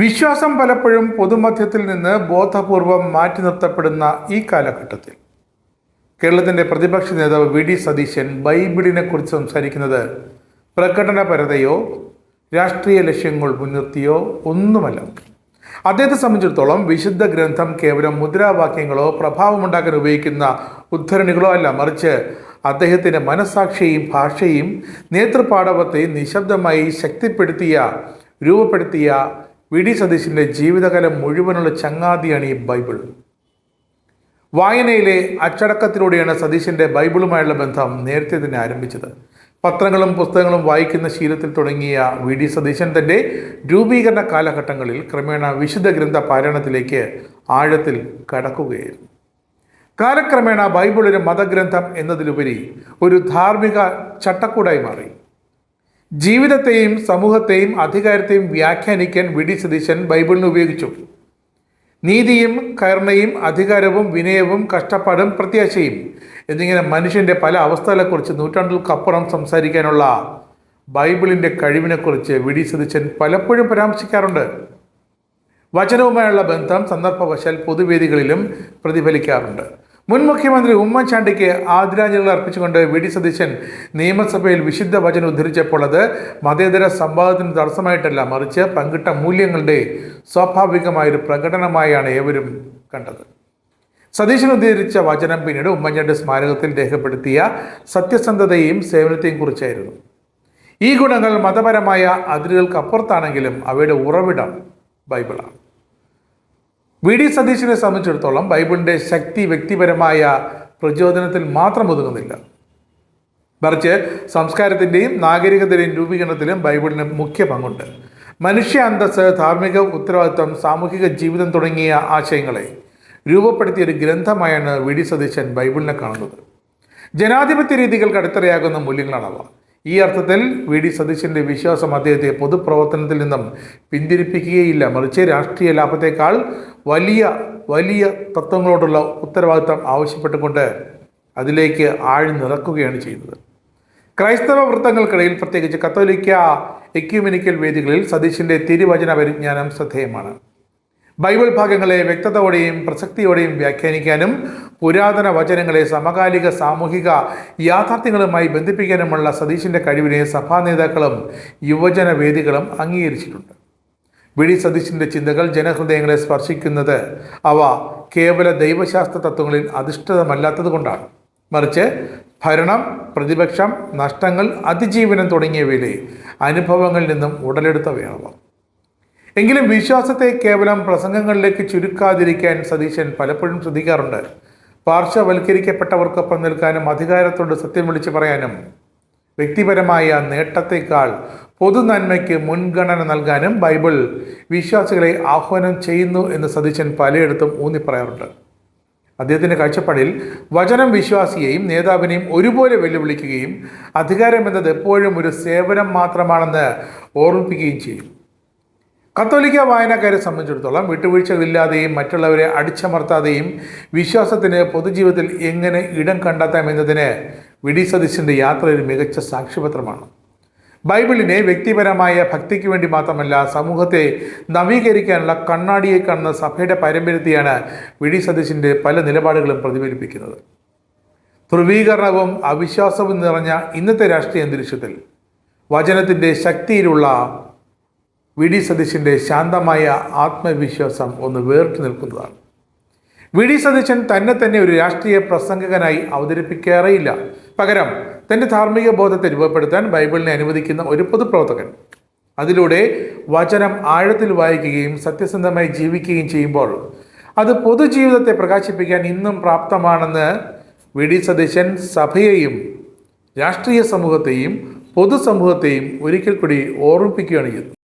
വിശ്വാസം പലപ്പോഴും പൊതുമധ്യത്തിൽ നിന്ന് ബോധപൂർവം മാറ്റി നിർത്തപ്പെടുന്ന ഈ കാലഘട്ടത്തിൽ. കേരളത്തിന്റെ പ്രതിപക്ഷ നേതാവ് വി ഡി സതീശൻ ബൈബിളിനെ കുറിച്ച് സംസാരിക്കുന്നത് പ്രകടനപരതയോ രാഷ്ട്രീയ ലക്ഷ്യങ്ങൾ മുൻനിർത്തിയോ ഒന്നുമല്ല. അദ്ദേഹത്തെ സംബന്ധിച്ചിടത്തോളം വിശുദ്ധ ഗ്രന്ഥം കേവലം മുദ്രാവാക്യങ്ങളോ പ്രഭാവമുണ്ടാക്കാൻ ഉപയോഗിക്കുന്ന ഉദ്ധരണികളോ അല്ല മറിച്ച് അദ്ദേഹത്തിന്റെ മനസാക്ഷിയും ഭാഷയും നേതൃപാടവത്തെ നിശബ്ദമായി ശക്തിപ്പെടുത്തിയ രൂപപ്പെടുത്തിയ വി ഡി സതീശിന്റെ ജീവിതകാലം മുഴുവനുള്ള ചങ്ങാതിയാണ് ഈ ബൈബിൾ. വായനയിലെ അച്ചടക്കത്തിലൂടെയാണ് സതീശന്റെ ബൈബിളുമായുള്ള ബന്ധം നേരത്തെ തന്നെ ആരംഭിച്ചത്. പത്രങ്ങളും പുസ്തകങ്ങളും വായിക്കുന്ന ശീലത്തിൽ തുടങ്ങിയ വി ഡി സതീശൻ തന്റെ രൂപീകരണ കാലഘട്ടങ്ങളിൽ ക്രമേണ വിശുദ്ധ ഗ്രന്ഥ പാരായണത്തിലേക്ക് ആഴത്തിൽ കടക്കുകയായിരുന്നു. കാലക്രമേണ ബൈബിൾ ഒരു മതഗ്രന്ഥം എന്നതിലുപരി ഒരു ധാർമ്മിക ചട്ടക്കൂടായി മാറി. ജീവിതത്തെയും സമൂഹത്തെയും അധികാരത്തെയും വ്യാഖ്യാനിക്കാൻ വി. ഡി. സതീശൻ ബൈബിളിനെ ഉപയോഗിച്ചു. നീതിയും കരുണയും അധികാരവും വിനയവും കഷ്ടപ്പാടും പ്രത്യാശയും എന്നിങ്ങനെ മനുഷ്യന്റെ പല അവസ്ഥകളെക്കുറിച്ച് നൂറ്റാണ്ടുകൾക്കപ്പുറം സംസാരിക്കാനുള്ള ബൈബിളിന്റെ കഴിവിനെക്കുറിച്ച് വി. ഡി. സതീശൻ പലപ്പോഴും പരാമർശിക്കാറുണ്ട്. വചനവുമായുള്ള ബന്ധം സന്ദർഭവശാൽ പൊതുവേദികളിലും പ്രതിഫലിക്കാറുണ്ട്. മുൻ മുഖ്യമന്ത്രി ഉമ്മൻചാണ്ടിക്ക് ആദരാഞ്ജലികൾ അർപ്പിച്ചുകൊണ്ട് വി ഡി സതീശൻ നിയമസഭയിൽ വിശുദ്ധ വചനം ഉദ്ധരിച്ചപ്പോൾ അത് മതേതര സംവാദത്തിന് തടസ്സമായിട്ടല്ല മറിച്ച് പങ്കിട്ട മൂല്യങ്ങളുടെ സ്വാഭാവികമായൊരു പ്രകടനമായാണ് ഏവരും കണ്ടത്. സതീശൻ ഉദ്ധരിച്ച വചനം പിന്നീട് ഉമ്മൻചാണ്ടി സ്മാരകത്തിൽ രേഖപ്പെടുത്തിയ സത്യസന്ധതയും സേവനത്തെയും കുറിച്ചായിരുന്നു. ഈ ഗുണങ്ങൾ മതപരമായ അതിരുകൾക്കപ്പുറത്താണെങ്കിലും അവയുടെ ഉറവിടം ബൈബിളാണ്. വി ഡി സതീശനെ സംബന്ധിച്ചിടത്തോളം ബൈബിളിന്റെ ശക്തി വ്യക്തിപരമായ പ്രചോദനത്തിൽ മാത്രം ഒതുങ്ങുന്നില്ല. മറിച്ച് സംസ്കാരത്തിന്റെയും നാഗരികതയുടെയും രൂപീകരണത്തിലും ബൈബിളിന് മുഖ്യ പങ്കുണ്ട്. മനുഷ്യ അന്തസ് ധാർമ്മിക ഉത്തരവാദിത്വം സാമൂഹിക ജീവിതം തുടങ്ങിയ ആശയങ്ങളെ രൂപപ്പെടുത്തിയ ഒരു ഗ്രന്ഥമായാണ് വി ഡി സതീശൻ ബൈബിളിനെ കാണുന്നത്. ജനാധിപത്യ രീതികൾക്ക് അടിത്തറയാകുന്ന മൂല്യങ്ങളാണവ. ഈ അർത്ഥത്തിൽ വി ഡി സതീശന്റെ വിശ്വാസം അദ്ദേഹത്തെ പൊതുപ്രവർത്തനത്തിൽ നിന്നും പിന്തിരിപ്പിക്കുകയില്ല. മറിച്ച് രാഷ്ട്രീയ ലാഭത്തേക്കാൾ വലിയ വലിയ തത്വങ്ങളോടുള്ള ഉത്തരവാദിത്തം ആവശ്യപ്പെട്ടുകൊണ്ട് അതിലേക്ക് ആഴ്ന്നിറക്കുകയാണ് ചെയ്യുന്നത്. ക്രൈസ്തവ വൃത്തങ്ങൾക്കിടയിൽ പ്രത്യേകിച്ച് കത്തോലിക്ക എക്യുമിനിക്കൽ വേദികളിൽ സതീശിന്റെ തിരുവചന പരിജ്ഞാനം ശ്രദ്ധേയമാണ്. ബൈബിൾ ഭാഗങ്ങളെ വ്യക്തതയോടെയും പ്രസക്തിയോടെയും വ്യാഖ്യാനിക്കാനും പുരാതന വചനങ്ങളെ സമകാലിക സാമൂഹിക യാഥാർത്ഥ്യങ്ങളുമായി ബന്ധിപ്പിക്കാനുമുള്ള സതീശിന്റെ കഴിവിനെ സഭാ നേതാക്കളും യുവജന വേദികളും അംഗീകരിച്ചിട്ടുണ്ട്. വി ഡി സതീശിന്റെ ചിന്തകൾ ജനഹൃദയങ്ങളെ സ്പർശിക്കുന്നത് അവ കേവല ദൈവശാസ്ത്ര തത്വങ്ങളിൽ അധിഷ്ഠിതമല്ലാത്തത് കൊണ്ടാണ് മറിച്ച് ഭരണം പ്രതിപക്ഷം നഷ്ടങ്ങൾ അതിജീവനം തുടങ്ങിയവയിലെ അനുഭവങ്ങളിൽ നിന്നും ഉടലെടുത്തവയാണവ എങ്കിലും വിശ്വാസത്തെ കേവലം പ്രസംഗങ്ങളിലേക്ക് ചുരുക്കാതിരിക്കാൻ സതീശൻ പലപ്പോഴും ശ്രദ്ധിക്കാറുണ്ട്. പാർശ്വവൽക്കരിക്കപ്പെട്ടവർക്കൊപ്പം നിൽക്കാനും അധികാരത്തോട് സത്യം വിളിച്ചു പറയാനും വ്യക്തിപരമായ നേട്ടത്തെക്കാൾ പൊതുനന്മയ്ക്ക് മുൻഗണന നൽകാനും ബൈബിൾ വിശ്വാസികളെ ആഹ്വാനം ചെയ്യുന്നു എന്ന് സതീശൻ പലയിടത്തും ഊന്നി പറയാറുണ്ട് അദ്ദേഹത്തിന്റെ കാഴ്ചപ്പാടിൽ വചനം വിശ്വാസിയെയും നേതാവിനെയും ഒരുപോലെ വെല്ലുവിളിക്കുകയും അധികാരം എന്നത് എപ്പോഴും ഒരു സേവനം മാത്രമാണെന്ന് ഓർമ്മിപ്പിക്കുകയും ചെയ്യും. കത്തോലിക്ക വായനക്കാരെ സംബന്ധിച്ചിടത്തോളം വിട്ടുവീഴ്ചകളില്ലാതെയും മറ്റുള്ളവരെ അടിച്ചമർത്താതെയും വിശ്വാസത്തിന് പൊതുജീവിതത്തിൽ എങ്ങനെ ഇടം കണ്ടെത്താം എന്നതിന് വി ഡി സതീശന്റെ യാത്ര ഒരു മികച്ച സാക്ഷ്യപത്രമാണ്. ബൈബിളിനെ വ്യക്തിപരമായ ഭക്തിക്ക് വേണ്ടി മാത്രമല്ല സമൂഹത്തെ നവീകരിക്കാനുള്ള കണ്ണാടിയെ കാണുന്ന സഭയുടെ പാരമ്പര്യത്തെയാണ് വി ഡി സതീശന്റെ പല നിലപാടുകളും പ്രതിഫലിപ്പിക്കുന്നത്. ധ്രുവീകരണവും അവിശ്വാസവും നിറഞ്ഞ ഇന്നത്തെ രാഷ്ട്രീയ അന്തരീക്ഷത്തിൽ വചനത്തിന്റെ ശക്തിയിലുള്ള വി ഡി സതീശന്റെ ശാന്തമായ ആത്മവിശ്വാസം ഒന്ന് വേറിട്ട് നിൽക്കുന്നതാണ്. വി ഡി സതീശൻ തന്നെ തന്നെ ഒരു രാഷ്ട്രീയ പ്രസംഗകനായി അവതരിപ്പിക്കാറേയില്ല. പകരം തന്റെ ധാർമ്മിക ബോധത്തെ രൂപപ്പെടുത്താൻ ബൈബിളിനെ അനുവദിക്കുന്ന ഒരു പൊതുപ്രവർത്തകൻ. അതിലൂടെ വചനം ആഴത്തിൽ വായിക്കുകയും സത്യസന്ധമായി ജീവിക്കുകയും ചെയ്യുമ്പോൾ അത് പൊതുജീവിതത്തെ പ്രകാശിപ്പിക്കാൻ ഇന്നും പ്രാപ്തമാണെന്ന് വി ഡി സതീശൻ സഭയെയും രാഷ്ട്രീയ സമൂഹത്തെയും പൊതുസമൂഹത്തെയും ഒരിക്കൽ കൂടി ഓർമ്മിപ്പിക്കുകയാണ് ചെയ്യുന്നത്.